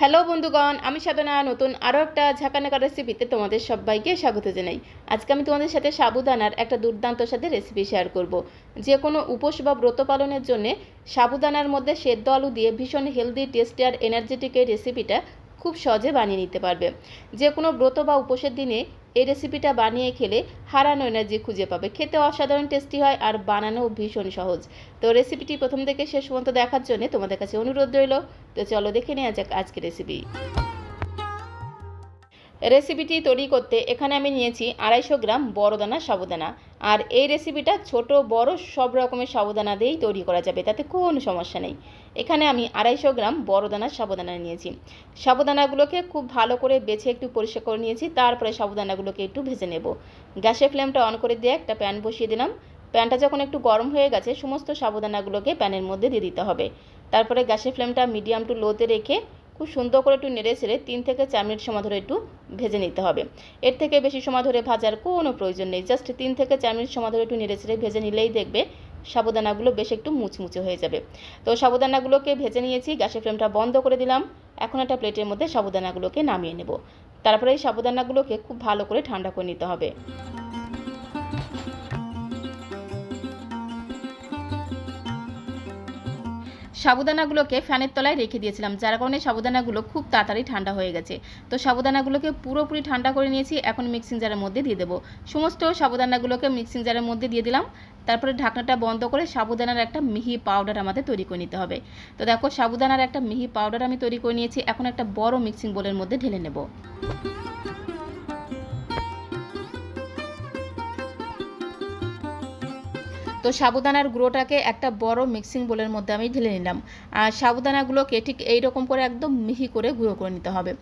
Hello বন্ধুগণ, আমি সাধনা, নতুন আরও একটা ঝাঁকানাকা রেসিপিতে তোমাদের সবাইকে স্বাগত জানাই। আজকে আমি তোমাদের সাথে সাবুদানার একটা দুর্দান্ত সাথে রেসিপি শেয়ার করব। যে কোনো উপোস বা ব্রত পালনের জন্যে সাবুদানার মধ্যে সেদ্ধ আলু দিয়ে ভীষণ হেলদি টেস্টি আর এনার্জেটিক এই রেসিপিটা খুব সহজে বানিয়ে নিতে পারবে। যে কোনো ব্রত বা উপোসের দিনে এই রেসিপিটা বানিয়ে খেলে হারানো এনার্জি খুঁজে পাবে। খেতে অসাধারণ টেস্টি হয় আর বানানো ভীষণ সহজ। তো রেসিপিটি প্রথম থেকে শেষ পর্যন্ত দেখার জন্য তোমাদের কাছে অনুরোধ রইল। তো চলো দেখে নেওয়া যাক আজকের রেসিপি রেসিপিটি তৈরি করতে এখানে আমি নিয়েছি আড়াইশো গ্রাম বড় দানা সাবুদানা। আর এই রেসিপিটা ছোট, বড়, সব রকমের সাবুদানা দিয়েই তৈরি করা যাবে, তাতে কোনো সমস্যা নেই। এখানে আমি আড়াইশো গ্রাম বড় দানার সাবুদানা নিয়েছি। সাবুদানাগুলোকে খুব ভালো করে বেছে একটু পরিষ্কার করে নিয়েছি, তারপরে সাবুদানাগুলোকে একটু ভেজে নেব। গ্যাসের ফ্লেমটা অন করে দিয়ে একটা প্যান বসিয়ে দিলাম। প্যানটা যখন একটু গরম হয়ে গেছে, সমস্ত সাবুদানাগুলোকে প্যানের মধ্যে দিয়ে দিতে হবে। তারপরে গ্যাসের ফ্লেমটা মিডিয়াম টু লোতে রেখে খুব সুন্দর করে একটু নেড়ে ছেড়ে তিন থেকে চার মিনিট সময় ধরে একটু ভেজে নিতে হবে। এর থেকে বেশি সময় ধরে ভাজার কোনো প্রয়োজন নেই। জাস্ট তিন থেকে চার মিনিট সময় ধরে একটু নেড়ে ছেড়ে ভেজে নিলেই দেখবে সাবুদানাগুলো বেশ একটু মুচমুচে হয়ে যাবে। তো সাবুদানাগুলোকে ভেজে নিয়েছি, গ্যাসের ফ্লেমটা বন্ধ করে দিলাম। এখন একটা প্লেটের মধ্যে সাবুদানাগুলোকে নামিয়ে নেব। তারপরে এই সাবুদানাগুলোকে খুব ভালো করে ঠান্ডা করে নিতে হবে। সাবুদানাগুলোকে ফ্যানের তলায় রেখে দিয়েছিলাম, যার কারণে সাবুদানাগুলো খুব তাড়াতাড়ি ঠান্ডা হয়ে গেছে। তো সাবুদানাগুলোকে পুরোপুরি ঠান্ডা করে নিয়েছি, এখন মিক্সিং জারের মধ্যে দিয়ে দেবো। সমস্ত সাবুদানাগুলোকে মিক্সিং জারের মধ্যে দিয়ে দিলাম, তারপরে ঢাকনাটা বন্ধ করে সাবুদানার একটা মিহি পাউডার আমাদের তৈরি করে নিতে হবে। তো দেখো, সাবুদানার একটা মিহি পাউডার আমি তৈরি করে নিয়েছি, এখন একটা বড় মিক্সিং বোলের মধ্যে ঢেলে নেব। তো সাবুদানার গুঁড়োটাকে একটা বড় মিক্সিং বোলের মধ্যে আমি ঢেলে নিলাম। আর সাবুদানাগুলোকে ঠিক এই রকম করে একদম মিহি করে গুঁড়ো করে নিতে হবে।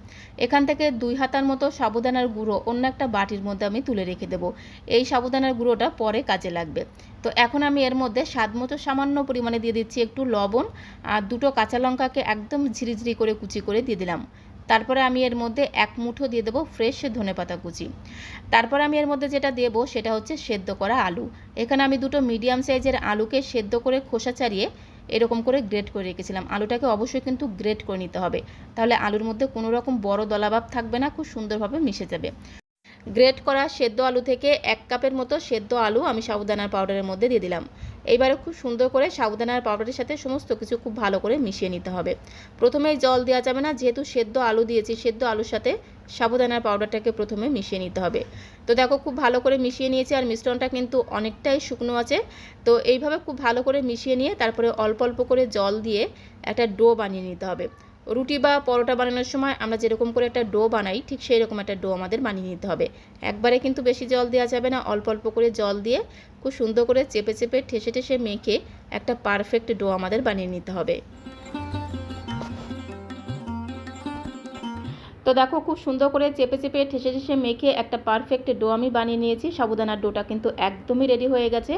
এখান থেকে দুই হাতার মতো সাবুদানার গুঁড়ো অন্য একটা বাটির মধ্যে আমি তুলে রেখে দেবো। এই সাবুদানার গুঁড়োটা পরে কাজে লাগবে। তো এখন আমি এর মধ্যে স্বাদ মতো সামান্য পরিমাণে দিয়ে দিচ্ছি একটু লবণ আর দুটো কাঁচা লঙ্কাকে একদম ঝিরিঝিরি করে কুচি করে দিয়ে দিলাম। তারপরে আমি এর মধ্যে এক মুঠো দিয়ে দেবো ফ্রেশ ধনে পাতা কুচি। তারপরে আমি এর মধ্যে যেটা দেবো সেটা হচ্ছে সেদ্ধ করা আলু। এখানে আমি দুটো মিডিয়াম সাইজের আলুকে সেদ্ধ করে খোসা ছাড়িয়ে এরকম করে গ্রেট করে রেখেছিলাম। আলুটাকে অবশ্যই কিন্তু গ্রেট করে নিতে হবে। তাহলে আলুর মধ্যে কোনো রকম বড় দলাভাব থাকবে না, খুব সুন্দরভাবে মিশে যাবে। গ্রেট করা সেদ্ধ আলু থেকে এক কাপের মতো সেদ্ধ আলু আমি সাবুদানার পাউডারের মধ্যে দিয়ে দিলাম। এইবারে খুব সুন্দর করে সাবুদানার পাউডারের সাথে সমস্ত কিছু খুব ভালো করে মিশিয়ে নিতে হবে। প্রথমে জল দেওয়া যাবে না, যেহেতু সেদ্ধ আলু দিয়েছি, সেদ্ধ আলুর সাথে সাবুদানার পাউডারটাকে প্রথমে মিশিয়ে নিতে হবে। তো দেখো, খুব ভালো করে মিশিয়ে নিয়েছি আর মিশ্রণটা কিন্তু অনেকটাই শুকনো আছে। তো এইভাবে খুব ভালো করে মিশিয়ে নিয়ে তারপরে অল্প অল্প করে জল দিয়ে একটা ডো বানিয়ে নিতে হবে। রুটি বা পরোটা বানানোর সময় আমরা যেরকম করে একটা ডো বানাই, ঠিক সেই রকম একটা ডো আমাদের বানিয়ে নিতে হবে। একবারে কিন্তু বেশি জল দেওয়া যাবে না, অল্প অল্প করে জল দিয়ে খুব সুন্দর করে চেপে চেপে, ঠেসে ঠেসে মেখে একটা পারফেক্ট ডো আমাদের বানিয়ে নিতে হবে। তো দেখো খুব সুন্দর করে চেপে চেপে, ঠেসে ঠেসে মেখে একটা পারফেক্ট ডো আমি বানিয়ে নিয়েছি। সাবুদানার ডোটা কিন্তু একদমই রেডি হয়ে গেছে।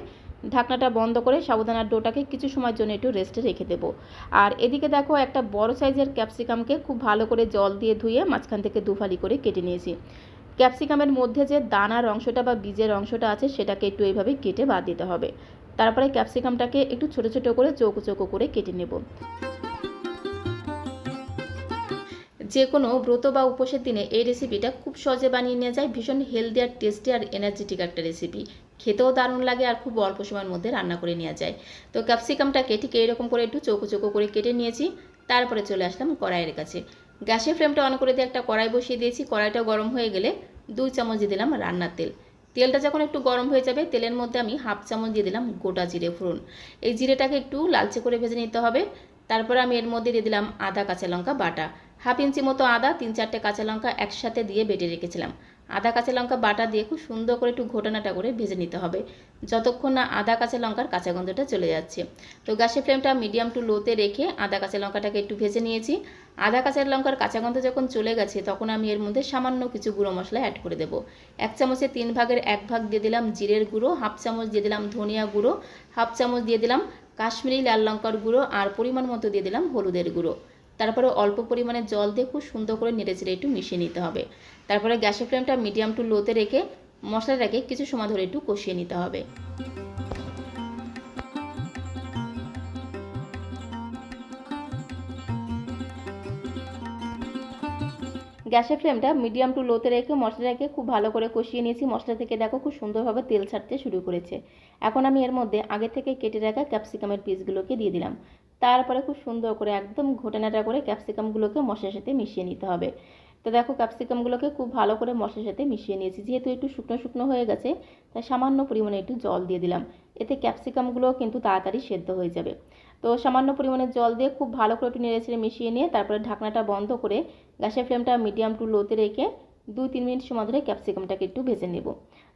ঢাকনাটা বন্ধ করে সাবুদানার ডোটাকে কিছু সময়ের জন্য একটু রেস্টে রেখে দেবো। আর এদিকে দেখো একটা বড় সাইজের ক্যাপসিকামকে খুব ভালো করে জল দিয়ে ধুয়ে মাঝখান থেকে দুফালি করে কেটে নিয়েছি। ক্যাপসিকামের মধ্যে যে দানার অংশটা বা বীজের অংশটা আছে সেটাকে একটু এইভাবে কেটে বাদ দিতে হবে। তারপরে ক্যাপসিকামটাকে একটু ছোটো ছোটো করে চৌকো চৌকো করে কেটে নেব। যে কোনো ব্রত বা উপোসের দিনে এই রেসিপিটা খুব সহজে বানিয়ে নেওয়া যায়। ভীষণ হেলদি আর টেস্টি আর এনার্জেটিক একটা রেসিপি খেতেও দারুণ লাগে আর খুব অল্প সময়ের মধ্যে রান্না করে নেওয়া যায়। তো ক্যাপসিকামটাকে ঠিক এইরকম করে একটু চৌকো চৌকো করে কেটে নিয়েছি, তারপরে চলে আসলাম কড়াইয়ের কাছে। গ্যাসের ফ্লেমটা অন করে দিয়ে একটা কড়াই বসিয়ে দিয়েছি কড়াইটা গরম হয়ে গেলে দুই চামচ দিয়ে দিলাম রান্নার তেল। তেলটা যখন একটু গরম হয়ে যাবে, তেলের মধ্যে আমি হাফ চামচ দিয়ে দিলাম গোটা জিরে ফোড়ন। এই জিরেটাকে একটু লালচে করে ভেজে নিতে হবে। তারপরে আমি এর মধ্যে দিয়ে দিলাম আদা, কাঁচা লঙ্কা, বাটা। হাফ ইঞ্চি মতো আদা, তিন চারটে কাঁচা লঙ্কা একসাথে দিয়ে বেটে রেখেছিলাম। আদা কাঁচা লঙ্কা বাটা দিয়ে খুব সুন্দর করে একটু ঘোটানাটা করে ভেজে নিতে হবে। যতক্ষণ না আদা কাঁচা লঙ্কার কাঁচা গন্ধটা চলে যাচ্ছে। তো গ্যাসের ফ্লেমটা মিডিয়াম টু লোতে রেখে আদা কাঁচা লঙ্কাটাকে একটু ভেজে নিয়েছি। আদা কাঁচা লঙ্কার কাঁচা গন্ধ যখন চলে গেছে, তখন আমি এর মধ্যে সামান্য কিছু গুঁড়ো মশলা অ্যাড করে দেবো। এক চামচে তিন ভাগের এক ভাগ দিয়ে দিলাম জিরের গুঁড়ো, হাফ চামচ দিয়ে দিলাম ধনিয়া গুঁড়ো, হাফ চামচ দিয়ে দিলাম কাশ্মীরি লাল লঙ্কার গুঁড়ো, আর পরিমাণ মতো দিয়ে দিলাম হলুদের গুঁড়ো। তারপরে অল্প পরিমাণে জল দিয়ে খুব সুন্দর করে নেড়ে চেড়ে একটু মিশিয়ে নিতে হবে। তারপরে গ্যাসের ফ্লেমটা মিডিয়াম টু লোতে রেখে মশলাটাকে কিছু সময় ধরে একটু কষিয়ে নিতে হবে। গ্যাসের ফ্লেমটা মিডিয়াম টু লোতে রেখে মশলাটাকে খুব ভালো করে কষিয়ে নিয়েছি। মশলা থেকে দেখো খুব সুন্দরভাবে তেল ছাড়তে শুরু করেছে। এখন আমি এর মধ্যে আগে থেকে কেটে রাখা ক্যাপসিকামের পিসগুলোকে দিয়ে দিলাম। তারপরে খুব সুন্দর করে একদম ঘটনাটা করে ক্যাপসিকামগুলোকে মশলার সাথে মিশিয়ে নিতে হবে। তো দেখো ক্যাপসিকামগুলোকে খুব ভালো করে মশলার সাথে মিশিয়ে নিয়েছি। যেহেতু একটু শুকনো শুকনো হয়ে গেছে, তাই সামান্য পরিমাণে একটু জল দিয়ে দিলাম। এতে ক্যাপসিকামগুলো কিন্তু তাড়াতাড়ি সেদ্ধ হয়ে যাবে। তো সামান্য পরিমাণে জল দিয়ে খুব ভালো করে একটু নেড়েছেড়ে মিশিয়ে নিয়ে তারপরে ঢাকনাটা বন্ধ করে গ্যাসের ফ্লেমটা মিডিয়াম টু লোতে রেখে দুই তিন মিনিট সময় ধরে ক্যাপসিকামটাকে একটু ভেজে নেব।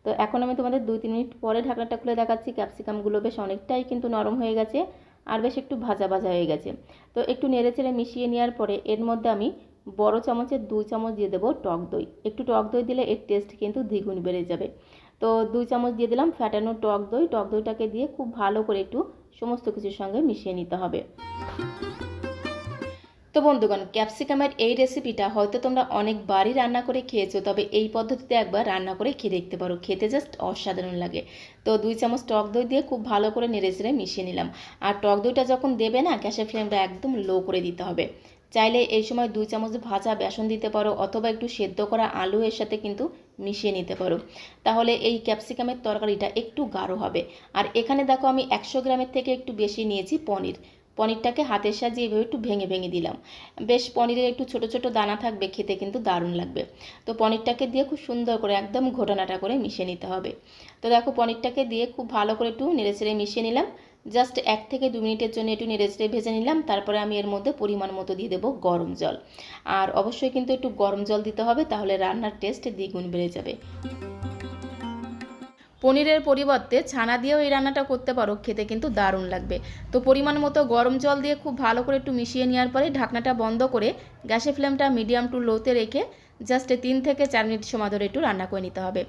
তো এখন আমি তোমাদের দুই তিন মিনিট পরে ঢাকনাটা খুলে দেখাচ্ছি। ক্যাপসিকামগুলো বেশ অনেকটাই কিন্তু নরম হয়ে গেছে। আর বেশ একটু ভাজা ভাজা হয়ে গেছে। তো একটু নেড়ে চেড়ে মিশিয়ে নেওয়ার পরে এর মধ্যে আমি বড় চামচের দুই চামচ দিয়ে দেবো টক দই। একটু টক দই দিলে এর টেস্ট কিন্তু দ্বিগুণ বেড়ে যাবে। তো দুই চামচ দিয়ে দিলাম ফ্যাটানো টক দই। টক দইটাকে দিয়ে খুব ভালো করে একটু সমস্ত কিছুর সঙ্গে মিশিয়ে নিতে হবে। তো বন্ধুগণ ক্যাপসিকামের এই রেসিপিটা হয়তো তোমরা অনেকবারই রান্না করে খেয়েছো, তবে এই পদ্ধতিতে একবার রান্না করে খেয়ে দেখতে পারো। খেতে জাস্ট অসাধারণ লাগে। তো দুই চামচ টক দই দিয়ে খুব ভালো করে নেড়ে চেড়ে মিশিয়ে নিলাম। আর টক দইটা যখন দেবে না, গ্যাসের ফ্লেমটা একদম লো করে দিতে হবে। চাইলে এই সময় দুই চামচ ভাজা বেসন দিতে পারো, অথবা একটু সেদ্ধ করা আলু এর সাথে কিন্তু মিশিয়ে নিতে পারো। তাহলে এই ক্যাপসিকামের তরকারিটা একটু গাঢ় হবে। আর এখানে দেখো আমি একশো গ্রামের থেকে একটু বেশি নিয়েছি পনির। পনিরটাকে হাতের সাহায্যে এইভাবে একটু ভেঙে ভেঙে দিলাম। বেশ পনিরের একটু ছোট ছোট দানা থাকবে, খেতে কিন্তু দারুণ লাগবে। তো পনিরটাকে দিয়ে খুব সুন্দর করে একদম ঘটনাটা করে মিশিয়ে নিতে হবে। তো দেখো পনিরটাকে দিয়ে খুব ভালো করে একটু নেড়ে চেড়ে মিশিয়ে নিলাম। জাস্ট এক থেকে দু মিনিটের জন্য একটু নেড়ে চেড়ে ভেজে নিলাম, তারপরে আমি এর মধ্যে পরিমাণ মতো দিয়ে দেবো গরম জল। আর অবশ্যই কিন্তু একটু গরম জল দিতে হবে, তাহলে রান্নার টেস্ট দ্বিগুণ বেড়ে যাবে। পনিরের পরিবর্তে ছানা দিয়েও এই রান্নাটা করতে পারো, খেতে কিন্তু দারুণ লাগবে। তো পরিমাণ মতো গরম জল দিয়ে খুব ভালো করে একটু মিশিয়ে নেওয়ার পরে ঢাকনাটা বন্ধ করে গ্যাসের ফ্লেমটা মিডিয়াম টু লোতে রেখে জাস্ট তিন থেকে চার মিনিট সময় ধরে একটু রান্না করে নিতে হবে।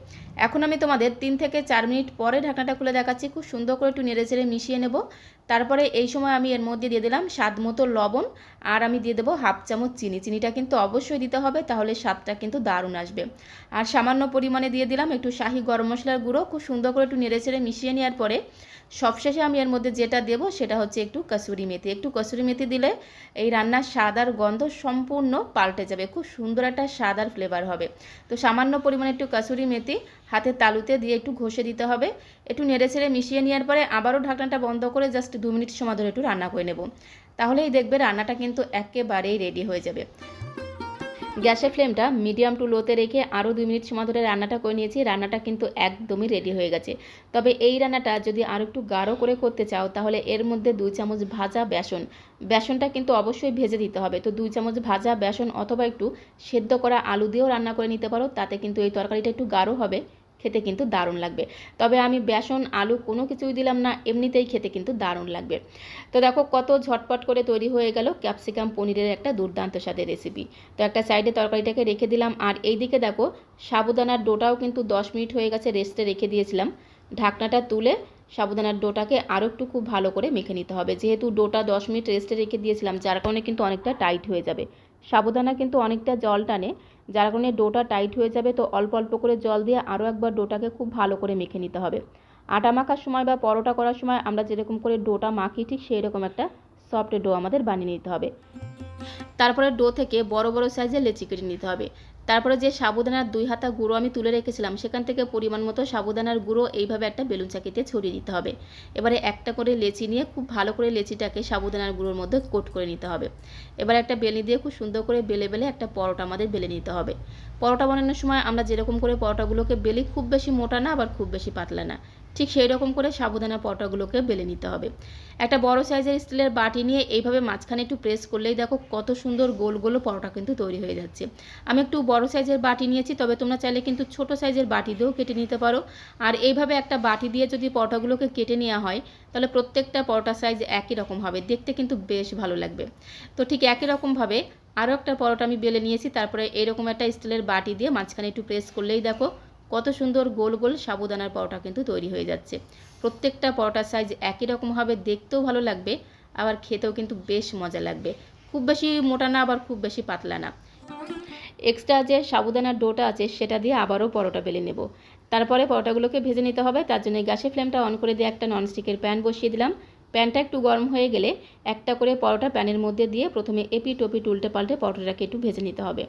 এখন আমি তোমাদের তিন থেকে চার মিনিট পরে ঢাকনাটা খুলে দেখাচ্ছি, খুব সুন্দর করে একটু নেড়ে চেড়ে মিশিয়ে নেব। তারপরে এই সময় আমি এর মধ্যে দিয়ে দিলাম স্বাদ মতো লবণ আর আমি দিয়ে দেবো হাফ চামচ চিনি। চিনিটা কিন্তু অবশ্যই দিতে হবে, তাহলে স্বাদটা কিন্তু দারুণ আসবে। আর সামান্য পরিমাণে দিয়ে দিলাম একটু শাহি গরম মশলার গুঁড়ো, খুব সুন্দর করে একটু নেড়ে চেড়ে মিশিয়ে নেওয়ার পরে সবশেষে আমি এর মধ্যে যেটা দেব সেটা হচ্ছে একটু কসুরি মেথি। একটু কসুরি মেথি দিলে এই রান্নার স্বাদ আর গন্ধ সম্পূর্ণ পাল্টে যাবে, খুব সুন্দর একটা স্বাদ আর ফ্লেভার হবে। তো সামান্য পরিমাণে একটু কসুরি মেথি হাতের তালুতে দিয়ে একটু ঘষে দিতে হবে। একটু নেড়ে ছেড়ে মিশিয়ে নেওয়ার পরে আবারও ঢাকনাটা বন্ধ করে জাস্ট দু মিনিট সময় ধরে একটু রান্না করে নেব। তাহলেই দেখবে রান্নাটা কিন্তু একেবারেই রেডি হয়ে যাবে। গ্যাসের ফ্লেমটা মিডিয়াম টু লোতে রেখে আরও দুই মিনিট সময় ধরে রান্নাটা করে নিয়েছি। রান্নাটা কিন্তু একদমই রেডি হয়ে গেছে। তবে এই রান্নাটা যদি আরও একটু গাঢ় করে করতে চাও, তাহলে এর মধ্যে দুই চামচ ভাজা বেসন। বেসনটা কিন্তু অবশ্যই ভেজে দিতে হবে। তো দুই চামচ ভাজা বেসন অথবা একটু সেদ্ধ করা আলু দিয়েও রান্না করে নিতে পারো। তাতে কিন্তু এই তরকারিটা একটু গাঢ় হবে। খেতে কিন্তু দারুণ লাগবে। তবে আমি বেসন, আলু কোনো কিছুই দিলাম না, এমনিতেই খেতে কিন্তু দারুণ লাগবে। তো দেখো কত ঝটপট করে তৈরি হয়ে গেল ক্যাপসিকাম পনিরের একটা দুর্দান্ত স্বাদের রেসিপি তো একটা সাইডে তরকারিটাকে রেখে দিলাম, আর এই দিকে দেখো সাবুদানার ডোটাও কিন্তু দশ মিনিট হয়ে গেছে রেস্টে রেখে দিয়েছিলাম। ঢাকনাটা তুলে সাবুদানার ডোটাকে আরও একটু খুব ভালো করে মেখে নিতে হবে। যেহেতু ডোটা দশ মিনিট রেস্টে রেখে দিয়েছিলাম, যার কারণে কিন্তু অনেকটা টাইট হয়ে যাবে। সাবুদানা কিন্তু অনেকটা জল টানে যার কারণে ডোটা টাইট হয়ে যাবে, তো অল্প অল্প করে জল দিয়ে আরও একবার ডোটাকে খুব ভালো করে মেখে নিতে হবে। আটা মাখার সময় বা পরোটা করার সময় আমরা যেরকম করে ডোটা মাখি, ঠিক সেই রকম একটা সফট ডো আমাদের বানিয়ে নিতে হবে। তারপরে ডো থেকে বড় বড় সাইজের লেচি কেটে নিতে হবে। তারপরে যে সাবুদানার দুই হাতা গুঁড়ো আমি তুলে রেখেছিলাম, সেখান থেকে পরিমাণ মতো সাবুদানার গুঁড়ো এইভাবে একটা বেলুন চাকিতে ছড়িয়ে দিতে হবে। এবারে একটা করে লেচি নিয়ে খুব ভালো করে লেচিটাকে সাবুদানার গুঁড়োর মধ্যে কোট করে নিতে হবে। এবার একটা বেলি দিয়ে খুব সুন্দর করে বেলে বেলে একটা পরোটা আমাদের বেলে নিতে হবে। পরোটা বানানোর সময় আমরা যেরকম করে পরোটাগুলোকে বেলি, খুব বেশি মোটা না, আবার খুব বেশি পাতলা না। ঠিক সেই রকম করে সাবুদানা পরোটাগুলোকে বেলে নিতে হবে। একটা বড় সাইজের স্টিলের বাটি নিয়ে এইভাবে মাঝখানে একটু প্রেস করলেই দেখো কত সুন্দর গোল গোল পরোটা কিন্তু তৈরি হয়ে যাচ্ছে। আমি একটু বড় সাইজের বাটি নিয়েছি, তবে তোমরা চাইলে কিন্তু ছোট সাইজের বাটি দিয়েও কেটে নিতে পারো। আর এইভাবে একটা বাটি দিয়ে যদি পরোটাগুলোকে কেটে নেওয়া হয়, তাহলে প্রত্যেকটা পরোটা সাইজ একই রকম হবে। দেখতে কিন্তু বেশ ভালো লাগবে। তো ঠিক একই রকমভাবে আরও একটা পরোটা আমি বেলে নিয়েছি, তারপরে এরকম একটা স্টিলের বাটি দিয়ে মাঝখানে একটু প্রেস করলেই দেখো কত সুন্দর গোল গোল সাবুদানার পরোটা কিন্তু তৈরি হয়ে যাচ্ছে। প্রত্যেকটা পরোটার সাইজ একই রকম হবে, দেখতেও ভালো লাগবে, আবার খেতেও কিন্তু বেশ মজা লাগবে। খুব বেশি মোটা না, আবার খুব বেশি পাতলা না। এক্সট্রা যে সাবুদানার ডোটা আছে, সেটা দিয়ে আবারও পরোটা বেলে নেব। তারপরে পরোটাগুলোকে ভেজে নিতে হবে, তার জন্য গ্যাসের ফ্লেমটা অন করে দিয়ে একটা ননস্টিকের প্যান বসিয়ে দিলাম। প্যানটা একটু গরম হয়ে গেলে একটা করে পরোটা প্যানের মধ্যে দিয়ে প্রথমে এপি টপি উল্টে পাল্টে পরোটাটাকে একটু ভেজে নিতে হবে।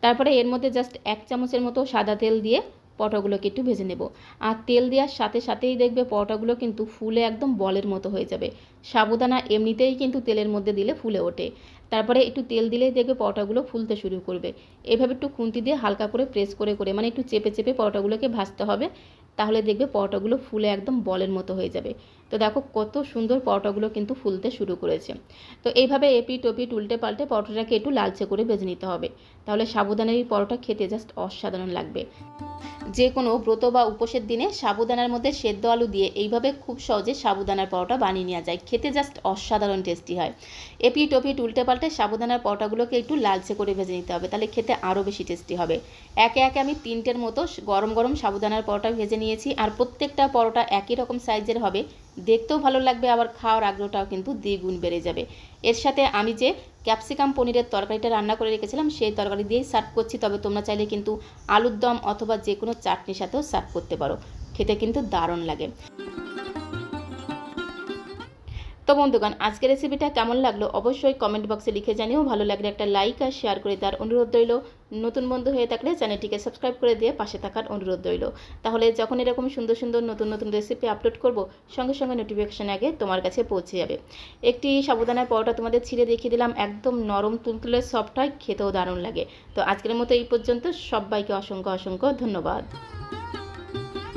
তারপরে এর মধ্যে জাস্ট এক চামচের মতো সাদা তেল দিয়ে পরোটাগুলোকে একটু ভেজে নেব। আর তেল দেওয়ার সাথে সাথেই দেখবে পরোটাগুলো কিন্তু ফুলে একদম বলের মতো হয়ে যাবে। সাবুদানা এমনিতেই কিন্তু তেলের মধ্যে দিলে ফুলে ওঠে। তারপরে একটু তেল দিলেই দেখবে পরোটাগুলো ফুলতে শুরু করবে। এভাবে একটু খুন্তি দিয়ে হালকা করে প্রেস করে করে মানে একটু চেপে চেপে পরোটাগুলোকে ভাজতে হবে, তাহলে দেখবে পরোটাগুলো ফুলে একদম বলের মতো হয়ে যাবে। তো দেখো কত সুন্দর পরোটাগুলো কিন্তু ফুলতে শুরু করেছে। তো এইভাবে এপি টপিট উল্টে পাল্টে পরোটাটাকে একটু লালচে করে ভেজে নিতে হবে। তাহলে সাবুদানার এই পরোটা খেতে জাস্ট অসাধারণ লাগবে। যে কোনো ব্রত বা উপোসের দিনে সাবুদানার মধ্যে সেদ্ধ আলু দিয়ে এইভাবে খুব সহজে সাবুদানার পরোটা বানিয়ে নেওয়া যায়। খেতে জাস্ট অসাধারণ টেস্টি হয়। এপি টপি উল্টে পাল্টে সাবুদানার পরোটাগুলোকে একটু লালচে করে ভেজে নিতে হবে। তাহলে খেতে আরও বেশি টেস্টি হবে। একে একে আমি তিনটের মতো গরম গরম সাবুদানার পরোটা ভেজে নিয়েছি। আর প্রত্যেকটা পরোটা একই রকম সাইজের হবে। দেখতেও ভালো লাগবে, আবার খাওয়ার আগ্রহটাও কিন্তু দ্বিগুণ বেড়ে যাবে। এর সাথে আমি যে ক্যাপসিকাম পনিরের তরকারিটা রান্না করে রেখেছিলাম, সেই তরকারি দিয়েই সার্ভ করছি। তবে তোমরা চাইলে কিন্তু আলুর দম অথবা যে কোনো চাটনির সাথেও সার্ভ করতে পারো। খেতে কিন্তু দারুণ লাগে। তো বন্ধুগণ, আজকের রেসিপিটা কেমন লাগল অবশ্যই কমেন্ট বক্সে লিখে জানিও। ভালো লাগলে একটা লাইক আর শেয়ার করে তার অনুরোধ রইল। নতুন বন্ধু হয়ে থাকলে চ্যানেলটিকে সাবস্ক্রাইব করে দিয়ে পাশে থাকার অনুরোধ রইল। তাহলে যখন এরকম সুন্দর সুন্দর নতুন নতুন রেসিপি আপলোড করব, সঙ্গে সঙ্গে নোটিফিকেশান আগে তোমার কাছে পৌঁছে যাবে। একটি সাবধানের পরোটা তোমাদের ছিঁড়ে দেখিয়ে দিলাম, একদম নরম তুলতুলে সফট হয়, খেতেও দারুণ লাগে। তো আজকের মতো এই পর্যন্ত, সবাইকে অসংখ্য অসংখ্য ধন্যবাদ।